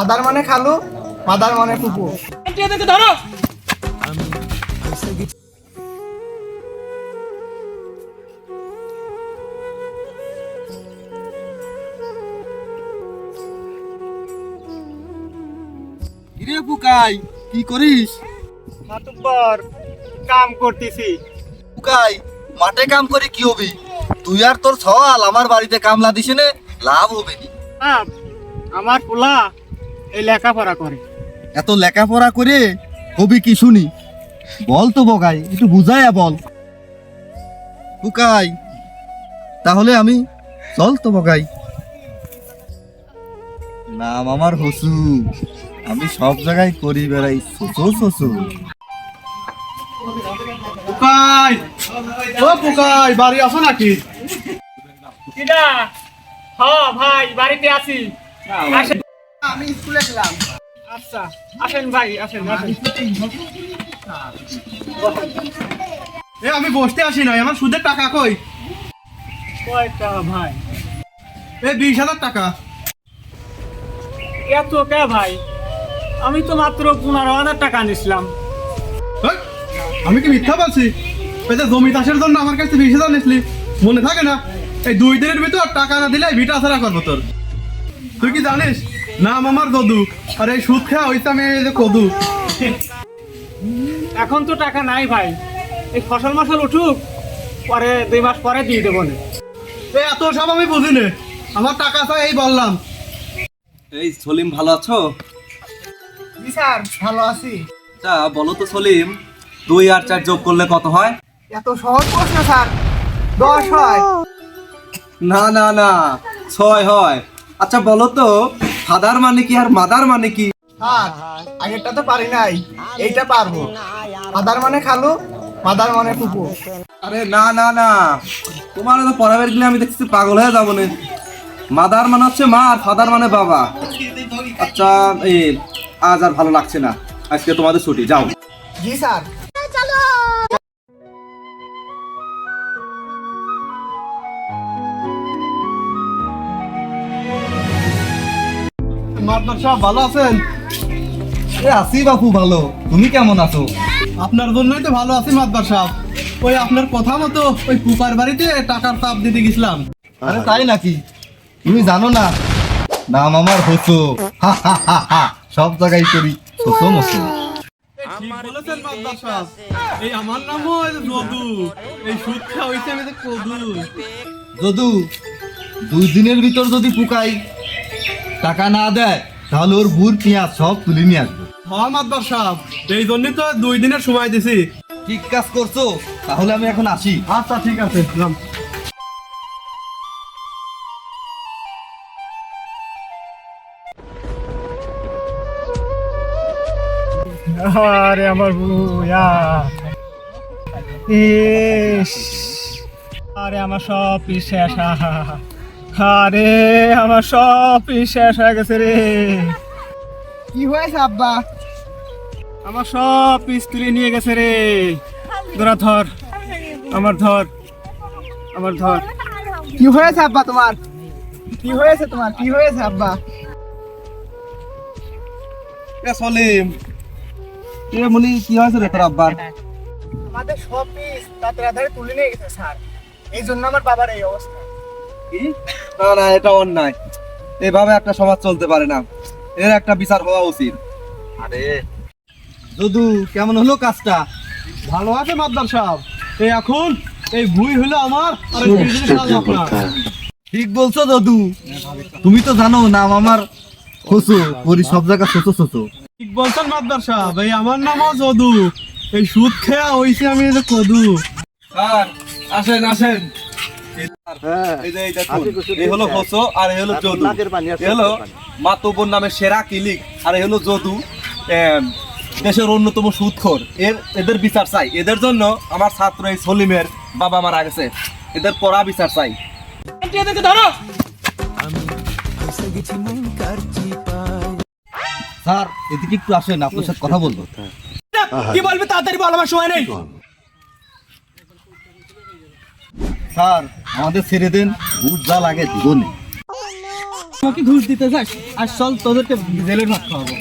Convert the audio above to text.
আদার মানে খালু মাদার মানে পুপু ধরো কিরে পুকাই কি করিস? মাতুব্বর কাম করতেছি। পুকাই মাঠে কাম করে কি হবি? তুই আর তোর সওয়াল আমার বাড়িতে কামলা দিস লাভ হবে নি। আমার পোলা এই লেখাপড়া করে। এত লেখাপড়া করে কবি কি শুনি? বল তো বগাই একটু বুঝাইয়া বল। পুকাই তাহলে আমি চল তো বগাই। নাম আমার হসু আমি সব জায়গায় করি বেড়াই ছোটো ছোটো পুকাই ও পুকাই বাড়ি আছো নাকি? কিডা? হ ভাই বাড়িতে আছি। আমি স্কুলে গেলাম। আচ্ছা আসেন ভাই আসেন আসেন। এ আমি বসতে আসি নাই আমার সুদের টাকা কই? কয়টা ভাই? এ বিশ হাজার টাকা। এত কে ভাই? আমি তো মাত্র পনেরো হাজার টাকা নিছিলাম। আমি কি মিথ্যা বলছি? যে জমি চাষের জন্য আমার কাছে বিশ হাজার নিসলি মনে থাকে না? এই দুই দিনের ভিতর টাকা না দিলে ভিটা ছাড়া করব তোর। তুই কি জানিস? নাম আমার দদু। আর এই সুদ খেয়া হইতে আমি এই যে কদু। এখন তো টাকা নাই ভাই। এই ফসল মশল উঠুক পরে দুই মাস পরে দিয়ে দেবো এত সব আমি বুঝি নে। আমার টাকা তো এই বললাম। এই সলিম ভালো আছো? জি স্যার ভালো আছি। আচ্ছা বলো তো সলিম দুই আর চার যোগ করলে কত হয়? এত সহজ প্রশ্ন স্যার। দশ হয়। না না না ছয় হয়। আচ্ছা বলো তো ফাদার মানে কি আর মাদার মানে কি? আগেরটা তো পারি নাই এইটা পারব। আদার মানে খালু মাদার মানে পুপু আরে না না না তোমার তো পড়াবের গেলে আমি দেখছি পাগল হয়ে যাব না। মাদার মানে হচ্ছে মা আর ফাদার মানে বাবা। আচ্ছা এই আজ আর ভালো লাগছে না। আজকে তোমাদের ছুটি যাও। জি স্যার। মাদর সাহেব ভালো আছেন? এ আছি বাপু ভালো। তুমি কেমন আছো? আপনার জন্যই তো ভালো আছি মাদবার সাহেব। ওই আপনার কথা মতো ওই পুপার বাড়িতে টাকার চাপ দিতে গেছিলাম। আরে তাই নাকি? তুমি জানো না? নাম আমার হোসো। হা হা হা হা। সব জায়গায় করি হোসো মসো। বলেছেন মাদবার সাহেব। এই আমার নামও এই যদু। এই সুদ হইছে আমি কদু। যদু দুই দিনের ভিতর যদি পুকাই টাকা না দেয় তাহলে ওর বুর পেঁয়াজ সব তুলে নিয়ে আসব। হ্যাঁ মাদবার সাহেব এই জন্যই তো দুই দিনের সময় দিছি। ঠিক কাজ করছ তাহলে আমি এখন আসি। আচ্ছা ঠিক আছে। আরে আমার বুয়া ইস। আরে আমার সব পিস শেষ। আরে আমার সব পিস শেষ হয়ে গেছে রে। কি হয়েছে আব্বা? আমার সব পিস তুলে নিয়ে গেছে রে। ধরা ধর। আমার ধর। আমার ধর। কি হয়েছে আব্বা তোমার? কি হয়েছে তোমার? কি হয়েছে আব্বা? এ সলিম। এ মনি কি হয়েছে রে তোর আব্বার? আমাদের সব পিস তাতে রাধারে তুলে নিয়ে গেছে স্যার। এই জন্য আমার বাবার এই অবস্থা। কি? না না এটা অন্যায়। এভাবে একটা সমাজ চলতে পারে না। এর একটা বিচার হওয়া উচিত। আরে। যদু কেমন হলো কাজটা? ভালো আছে মাদ্দার সাহেব? এই এখন এই ভুই হলো আমার আর এই আপনার। ঠিক বলছো যদু তুমি তো জানো নাম আমার খোসো করি সব জায়গা ছোট ছোট ঠিক বলছেন মাদ্দার সাহেব? এই আমার নামও যদু। এই সুদ খেয়া হইছে আমি এই যে কদু। স্যার আসেন আসেন। হলো হোসো আর এই হলো যদু। এই হলো মাতব্বর নামে সেরা কিলিক আর এই হলো যদু। দেশের অন্যতম সুদখোর এর এদের বিচার চাই। এদের জন্য আমার ছাত্র এই সলিমের বাবা মারা গেছে। এদের পড়া বিচার চাই। ধরো স্যার এদিকে একটু আসেন আপনার সাথে কথা বলব। কি বলবি তাড়াতাড়ি বল আমার সময় নেই। স্যার আমাদের ছেড়ে দেন ঘুষ যা লাগে দিবনে আমাকে ঘুষ দিতে যাস? আর চল, তোদেরকে জেলের ভাত খাওয়াবো।